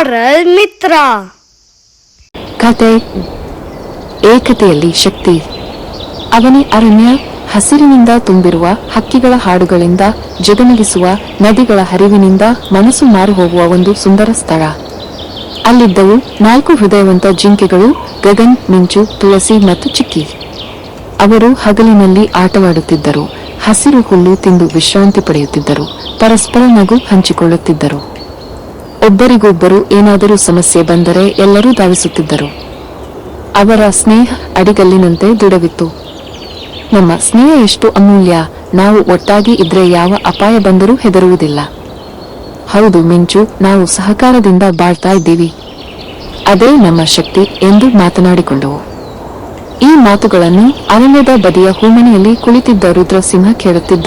Moral ಮಿತ್ರ. ಕತೆ. ಏಕತೆಯಲ್ಲಿ ಶಕ್ತಿ. ಅವನಿ ಅರಣ್ಯ, ಹಸಿರಿನಿಂದ ತುಂಬಿರುವ ಹಕ್ಕಿಗಳ ಹಾಡುಗಳಿಂದ ಜಗಮಗಿಸುವ ನದಿಗಳ ಹರಿವಿನಿಂದ ಮನಸ್ಸು ಮಾರು ಹೋಗುವ ಒಂದು ಸುಂದರ ಸ್ಥಳ. ಅಲ್ಲಿದ್ದವು ನಾಲ್ಕು ಹೃದಯವಂತ ಜಿಂಕೆಗಳು, ಗಗನ್, ಮಿಂಚು, ತುಳಸಿ ಮತ್ತು ಚಿಕ್ಕಿ. ಅವರು ಹಗಲಿನಲ್ಲಿ ಆಟವಾಡುತ್ತಿದ್ದರು. ಹಸಿರು ಹುಲ್ಲು ತಿಂದು ವಿಶ್ರಾಂತಿ ಪಡೆಯುತ್ತಿದ್ದರು. ಪರಸ್ಪರ ನಗು ಹಂಚಿಕೊಳ್ಳುತ್ತಿದ್ದರು. ಒಬ್ಬರಿಗೊಬ್ಬರು ಏನಾದರೂ ಸಮಸ್ಯೆ ಬಂದರೆ ಎಲ್ಲರೂ ಧಾವಿಸುತ್ತಿದ್ದರು. ಅವರ ಸ್ನೇಹ ಅಡಿಗಲ್ಲಿನಂತೆ ದೃಢವಿತ್ತು. ನಮ್ಮ ಸ್ನೇಹ ಎಷ್ಟು ಅಮೂಲ್ಯ, ನಾವು ಒಟ್ಟಾಗಿ ಇದ್ರೆ ಯಾವ ಅಪಾಯ ಬಂದರೂ ಹೆದರುವುದಿಲ್ಲ. ಹೌದು ಮಿಂಚು, ನಾವು ಸಹಕಾರದಿಂದ ಬಾಳ್ತಾ ಇದ್ದೀವಿ. ಅದೇ ನಮ್ಮ ಶಕ್ತಿ ಎಂದು ಮಾತನಾಡಿಕೊಂಡವು. ಈ ಮಾತುಗಳನ್ನು ಅರಣ್ಯದ ಬದಿಯ ಹೂಮನೆಯಲ್ಲಿ ಕುಳಿತಿದ್ದ ರುದ್ರಸಿಂಹ ಕೇಳುತ್ತಿದ್ದ.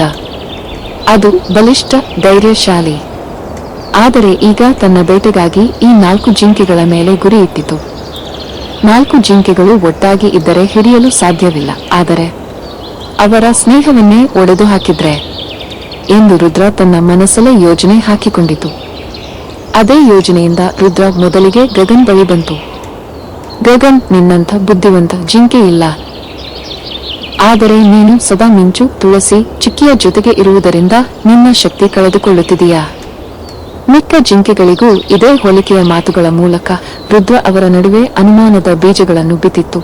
ಅದು ಬಲಿಷ್ಠ ಧೈರ್ಯಶಾಲಿ. ಆದರೆ ಈಗ ತನ್ನ ಬೇಟೆಗಾಗಿ ಈ ನಾಲ್ಕು ಜಿಂಕೆಗಳ ಮೇಲೆ ಗುರಿ ಇಟ್ಟಿತು. ನಾಲ್ಕು ಜಿಂಕೆಗಳು ಒಟ್ಟಾಗಿ ಇದ್ದರೆ ಹಿಡಿಯಲು ಸಾಧ್ಯವಿಲ್ಲ. ಆದರೆ ಅವರ ಸ್ನೇಹವನ್ನೇ ಒಡೆದು ಹಾಕಿದ್ರೆ ಎಂದು ರುದ್ರ ತನ್ನ ಮನಸ್ಸಲ್ಲೇ ಯೋಜನೆ ಹಾಕಿಕೊಂಡಿತು. ಅದೇ ಯೋಜನೆಯಿಂದ ರುದ್ರ ಮೊದಲಿಗೆ ಗಗನ್ ಬಳಿ ಬಂತು. ಗಗನ್ ನಿನ್ನಂಥ ಬುದ್ಧಿವಂತ ಜಿಂಕೆ ಇಲ್ಲ. ಆದರೆ ನೀನು ಸದಾ ಮಿಂಚು, ತುಳಸಿ, ಚಿಕ್ಕಿಯ ಜೊತೆಗೆ ಇರುವುದರಿಂದ ನಿನ್ನ ಶಕ್ತಿ ಕಳೆದುಕೊಳ್ಳುತ್ತಿದೆಯಾ? ಮಿಕ್ಕ ಜಿಂಕೆಗಳಿಗೂ ಇದೇ ಹೋಲಿಕೆಯ ಮಾತುಗಳ ಮೂಲಕ ರುದ್ರ ಅವರ ನಡುವೆ ಅನುಮಾನದ ಬೀಜಗಳನ್ನು ಬಿತ್ತಿತ್ತು.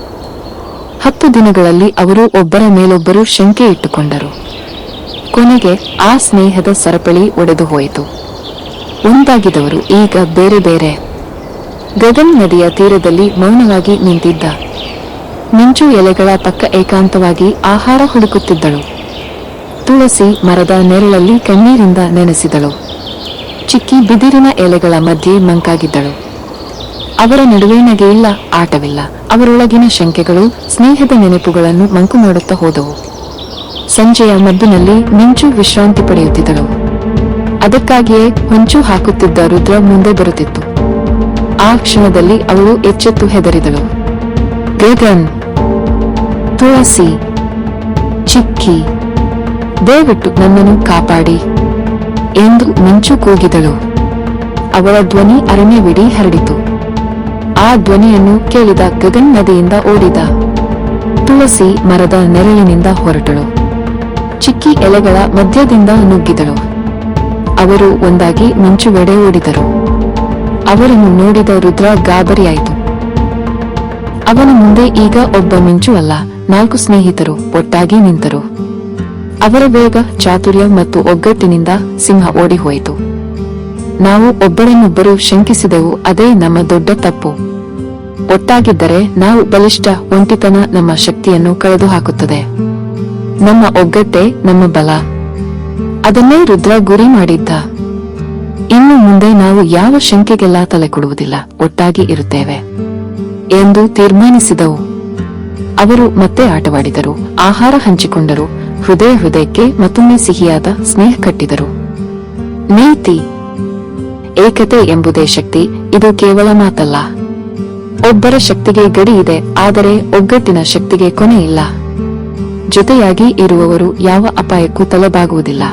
ಹತ್ತು ದಿನಗಳಲ್ಲಿ ಅವರು ಒಬ್ಬರ ಮೇಲೊಬ್ಬರು ಶಂಕೆ ಇಟ್ಟುಕೊಂಡರು. ಕೊನೆಗೆ ಆ ಸ್ನೇಹದ ಸರಪಳಿ ಒಡೆದು ಹೋಯಿತು. ಒಂದಾಗಿದವರು ಈಗ ಬೇರೆ ಬೇರೆ. ಗಗನ್ ನದಿಯ ತೀರದಲ್ಲಿ ಮೌನವಾಗಿ ನಿಂತಿದ್ದ. ಮಿಂಚು ಎಲೆಗಳ ಪಕ್ಕ ಏಕಾಂತವಾಗಿ ಆಹಾರ ಹುಡುಕುತ್ತಿದ್ದಳು. ತುಳಸಿ ಮರದ ನೆರಳಲ್ಲಿ ಕಣ್ಣೀರಿಂದ ನೆನೆಸಿದಳು. ಚಿಕ್ಕಿ ಬಿದಿರಿನ ಎಲೆಗಳ ಮಧ್ಯೆ ಮಂಕಾಗಿದ್ದಳು. ಅವರ ನಡುವೆ ನಗೆಯಿಲ್ಲ, ಆಟವಿಲ್ಲ. ಅವರೊಳಗಿನ ಶಂಕೆಗಳು, ಸ್ನೇಹದ ನೆನಪುಗಳನ್ನು ಮಂಕು ಮಾಡುತ್ತಾ ಹೋದವು. ಸಂಜೆಯ ಮದ್ದಿನಲ್ಲಿ ಮಿಂಚು ವಿಶ್ರಾಂತಿ ಪಡೆಯುತ್ತಿದ್ದಳು. ಅದಕ್ಕಾಗಿಯೇ ಹೊಂಚು ಹಾಕುತ್ತಿದ್ದ ರುದ್ರ ಮುಂದೆ ಬರುತ್ತಿತ್ತು. ಆ ಕ್ಷಣದಲ್ಲಿ ಅವಳು ಎಚ್ಚೆತ್ತು ಹೆದರಿದಳು. ಗಗನ್ ತುಳಸಿ, ಚಿಕ್ಕಿ, ದಯವಿಟ್ಟು ನನ್ನನ್ನು ಕಾಪಾಡಿ. ಎಂದು ಮಿಂಚು ಕೂಗಿದಳು. ಅವಳ ಧ್ವನಿ ಅರಣ್ಯವಿಡೀ ಹರಡಿತು. ಆ ಧ್ವನಿಯನ್ನು ಕೇಳಿದ ಗಗನ್ ನದಿಯಿಂದ ಓಡಿದ ತುಳಸಿ ಮರದ ನೆರಳಿನಿಂದ ಹೊರಟಳು. ಚಿಕ್ಕಿ ಎಲೆಗಳ ಮಧ್ಯದಿಂದ ನುಗ್ಗಿದಳು. ಅವರು ಒಂದಾಗಿ ಮಿಂಚುವೆಡೆ ಓಡಿದರು. ಅವರನ್ನು ನೋಡಿದ ರುದ್ರ ಗಾಬರಿಯಾಯಿತು. ಅವನ ಮುಂದೆ ಈಗ ಒಬ್ಬ ಮಿಂಚು ಅಲ್ಲ ನಾಲ್ಕು ಸ್ನೇಹಿತರು ಒಟ್ಟಾಗಿ ನಿಂತರು. ಅವರ ವೇಗ, ಚಾತುರ್ಯ ಮತ್ತು ಒಗ್ಗಟ್ಟಿನಿಂದ ಸಿಂಹ ಓಡಿಹೋಯಿತು. ನಾವು ಒಬ್ಬರನ್ನೊಬ್ಬರು ಶಂಕಿಸಿದೆವು, ಅದೇ ನಮ್ಮ ದೊಡ್ಡ ತಪ್ಪು. ಒಟ್ಟಾಗಿದ್ದರೆ ನಾವು ಬಲಿಷ್ಠ, ಒಂಟಿತನ ನಮ್ಮ ಶಕ್ತಿಯನ್ನು ಕಳೆದು ಹಾಕುತ್ತದೆ ನಮ್ಮ ಒಗ್ಗಟ್ಟೆ ನಮ್ಮ ಬಲ. ಅದನ್ನೇ ರುದ್ರ ಗುರಿ ಮಾಡಿದ್ದ. ಇನ್ನು ಮುಂದೆ ನಾವು ಯಾವ ಶಂಕೆಗೆಲ್ಲ ತಲೆ ಕೊಡುವುದಿಲ್ಲ ಒಟ್ಟಾಗಿ ಇರುತ್ತೇವೆ ಎಂದು ತೀರ್ಮಾನಿಸಿದವು. ಅವರು ಮತ್ತೆ ಆಟವಾಡಿದರು, ಆಹಾರ ಹಂಚಿಕೊಂಡರು ಹೃದಯ ಹೃದಯಕ್ಕೆ ಮತ್ತೊಮ್ಮೆ ಸಿಹಿಯಾದ ಸ್ನೇಹ ಕಟ್ಟಿದರು. ನೀತಿ, ಏಕತೆ ಎಂಬುದೇ ಶಕ್ತಿ, ಇದು ಕೇವಲ ಮಾತಲ್ಲ. ಒಬ್ಬರ ಶಕ್ತಿಗೆ ಗಡಿ ಇದೆ, ಆದರೆ ಒಗ್ಗಟ್ಟಿನ ಶಕ್ತಿಗೆ ಕೊನೆಯಿಲ್ಲ ಜೊತೆಯಾಗಿ ಇರುವವರು ಯಾವ ಅಪಾಯಕ್ಕೂ ತಲೆಬಾಗುವುದಿಲ್ಲ.